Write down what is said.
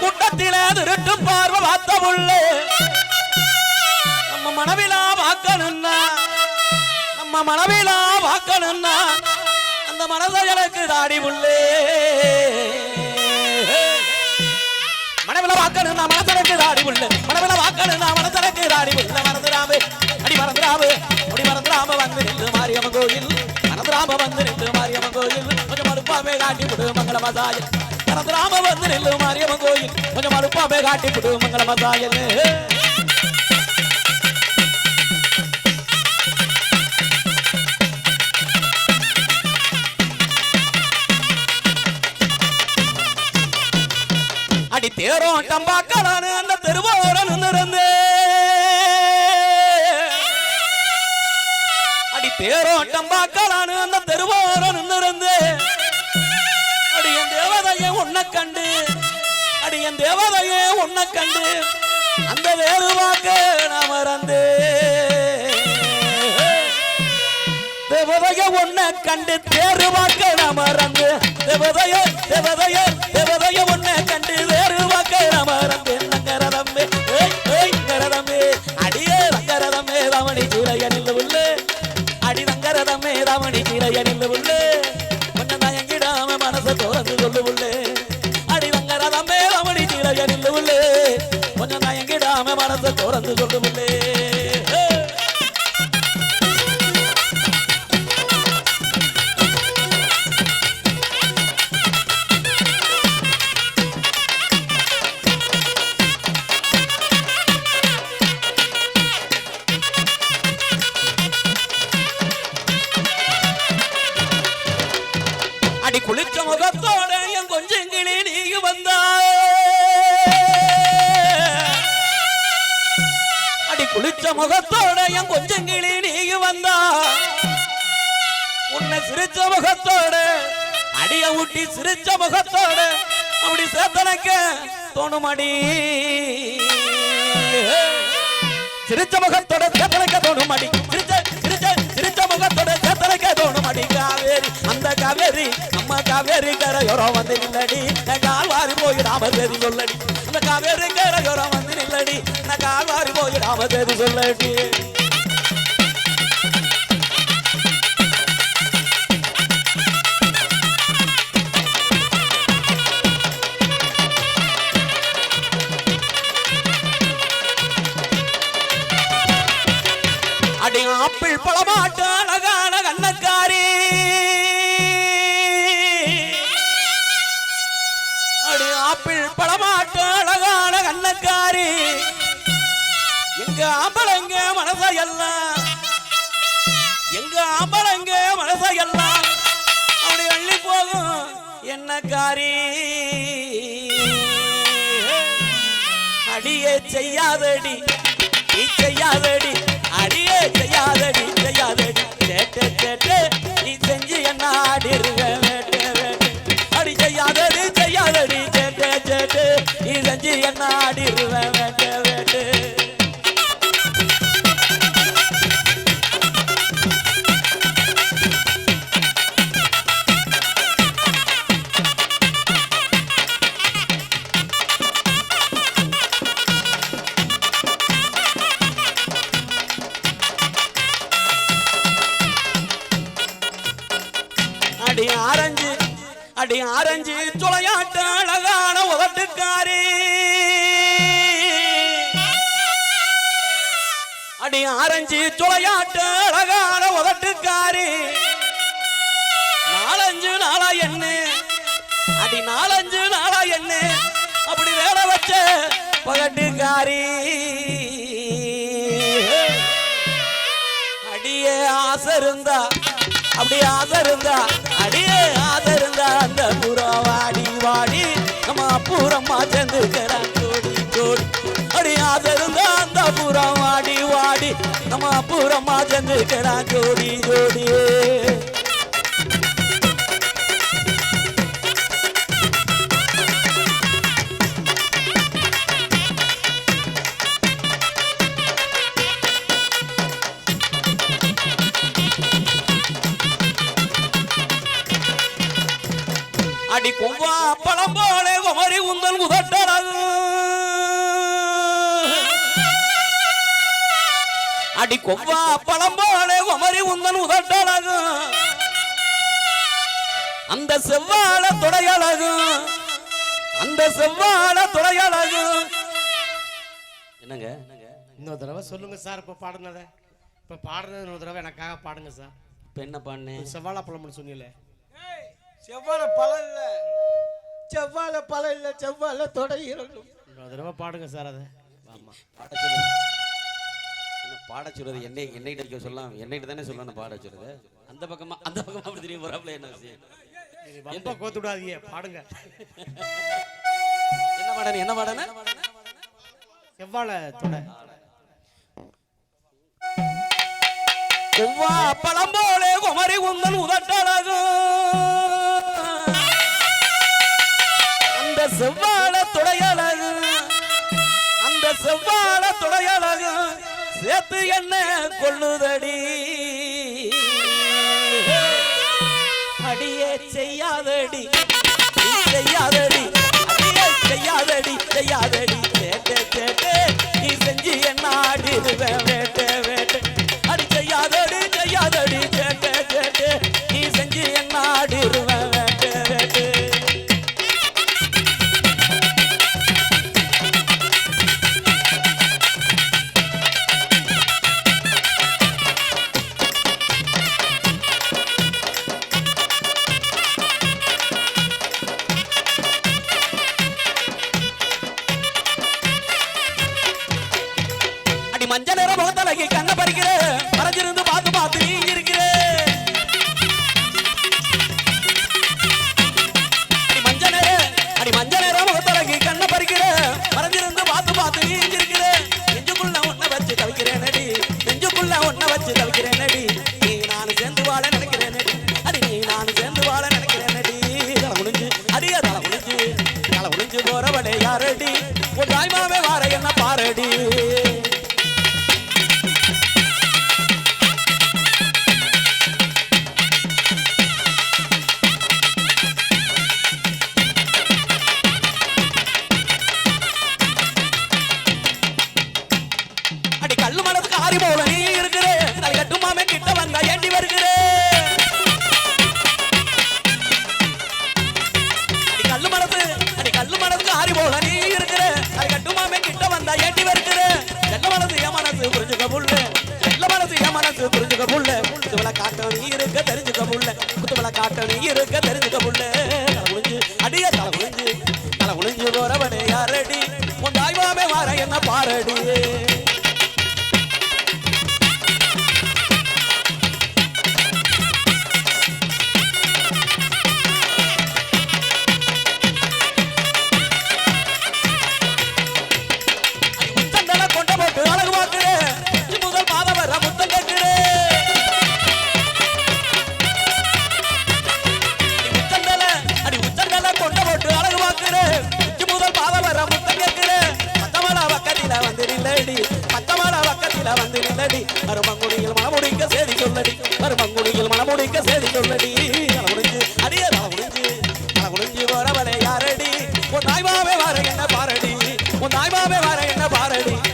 குண்டத்திலே திருட்டும் பார்வை பார்த்த புள்ள நம்ம மனவிலா வாக்கணும்னா நம்ம மனவிலா வாக்கணும்னா அந்த மனதை எனக்கு தாடி புள்ளே மனவில வாக்கணும்னா மனசனுக்கு தாடி புள்ள மனவில வாக்கணும்னா மனசனுக்கு தாடி புள்ள மறந்துடாம அடி மறந்துடாம அடி மறந்துடாம வந்து நின்று மாரியம்மன் கோயில். மறந்துடாம வந்து நின்று மாரியம்மன் கோயில். கொஞ்சம் மறுப்பாமே தாண்டி விடு மங்கள மசாயல் மறந்துடாம கொஞ்சம் காட்டி விடு மங்கள மசாயல் அடி தேரோட்டம் பார்க்கலான்னு அந்த தெருவோரம் நின்று அடி தேரோட்டம் பார்க்கலான்னு அந்த தெருவோரம் என் தேவதையே உன்னை கண்டு அந்த வேறு வாக்க நான் மறந்து தேவதைய உன்னை கண்டு தேறு நான் மறந்து தேவதைய தேவதைய தேவதைய மனசை திறந்து முகத்தோட என் கொஞ்சம் கிளி நீங்க வந்தா. உன்னை சிரிச்ச முகத்தோட அடிய ஊட்டி சிரிச்ச முகத்தோட அப்படி சேத்தனக்க தோணுமடி. சிரிச்ச முகத்தோட சேத்தனக்க தோணுமடி. சிரிச்ச சிரிச்ச சிரிச்ச முகத்தோட சேத்தனக்க தோணுமடி. காவேரி அந்த காவேரி நம்ம காவேரி கரையோரம் வந்து இல்லடி கால்வாரி போய் ராமர் சொல்லடி. அந்த காவேரி கரையோரம் நாமதேவி போயிடாம தேதி சொல்லடி? அடி ஆப்பிள் பழமாட்டு அழகான கண்ணக்காரி. அடி ஆப்பிள் பழமாட்டு எங்க ஆம்பளங்க மனசையெல்லாம் எங்க ஆம்பளங்க எல்லாம்? அப்படி அள்ளி போகும். என்ன காரி? அடியே செய்யாதடி நீ செய்யாதடி அடியே செய்யாதடி செய்யாதடி. கேட்டே கேட்டே நீ செஞ்சு என்ன ஆடிருக்க? வேட்டு வேட்டு. அடி செய்யாதடி செய்யாதடி. கேட்டே கேட்டு நீ செஞ்சு என்ன ஆடிருவேன் அடி ஆரஞ்சு துளையாட்ட அழகான உதட்டுக்காரி அடி ஆரஞ்சு துளையாட்ட அழகான உதட்டுக்காரி நாலஞ்சு நாளா என்ன? அடி நாலஞ்சு நாளா என்ன? அப்படி வேலை வச்ச பகட்டுக்காரி. அடியே ஆசை இருந்தா அப்படியே ஆசை இருந்தா அடியே. பூரம்மா சேர்ந்துக்கிறான் கோடி கோடி அடி ஆசை இருந்தா அந்த புறம் வாடி வாடி. நம்ம பூரம்மா ನನ್ಗೂ ದೊಡ್ಡರಾಗು అడి కొవ్వ పళంబోడే ఒమరి ఉందను ఉదట్టలగు அந்த செவ்வாழ துடையழகு. அந்த செவ்வாழ துடையழகு. என்னங்க? இன்னொரு தடவை சொல்லுங்க சார் இப்போ பாடுனதை. இப்ப பாடுனது இன்னொரு தடவை எனக்காக பாடுங்க சார். இப்போ என்ன பாடினேன் செவ்வாழ பழம்னு சொன்னீங்களே. செவ்வாழ பழம் இல்லை. செவ்வாழை பழம் இல்ல செவ்வாழை தொடையிறணும் இன்னொரு தடவை பாடுங்க சார் அதை. ஆமா பாட என்ன பாட சொல்றது என்னை என்னைட்டு அடிக்க சொல்லலாம். என்னைட்டு தானே சொல்லணும் பாட சொல்றது அந்த பக்கமா அந்த பக்கமா அப்படி தெரியும் போறாப்புல என்ன விஷயம் ரொம்ப கோத்து விடாதீங்க பாடுங்க. என்ன பாடன என்ன பாடன? செவ்வாழை தொடை. கொவ்வா பழம் போலே குமரி உந்தன் உதட்டழகும் செவ்வாழ துடையழகு அந்த செவ்வாழ துடையழகு சேர்த்து என்ன கொள்ளுதடி? அடியே செய்யாதடி செய்யாதடி அடியே செய்யாதடி செய்யாதடி. கேட்டே கேட்டே நீ செஞ்சு என்ன ஆடிடுவேன்? அடி மஞ்சள் தெரிஞ்சுக்க முடியல. குத்துமலை காட்டணி இருக்க தெரிஞ்சுக்க முடியல. தலை குளிஞ்சு அடிய தலை குளிஞ்சு தலை குளிஞ்சு போறவனே யாரடி? உன் தாய்வாமே வார என்ன பாரடி? போட்டு உச்சி முதல் பாதம் வர முத்தம் கேட்கிறே பத்தமல பக்கத்தில வந்து நில்லடி. பத்தமல பக்கத்தில வந்து நில்லடி. மறுமங்குடியில் மனமுடிக்க செய்தி சொல்லடி. மறுமங்குடியில் மனமுடிக்க செய்தி சொல்லடி. முடிஞ்சு அடியே முடிஞ்சு முடிஞ்சு யாரடி? உன் தாய்மாவே என்ன பாரடி? உன் தாய்மாவே என்ன பாரடி?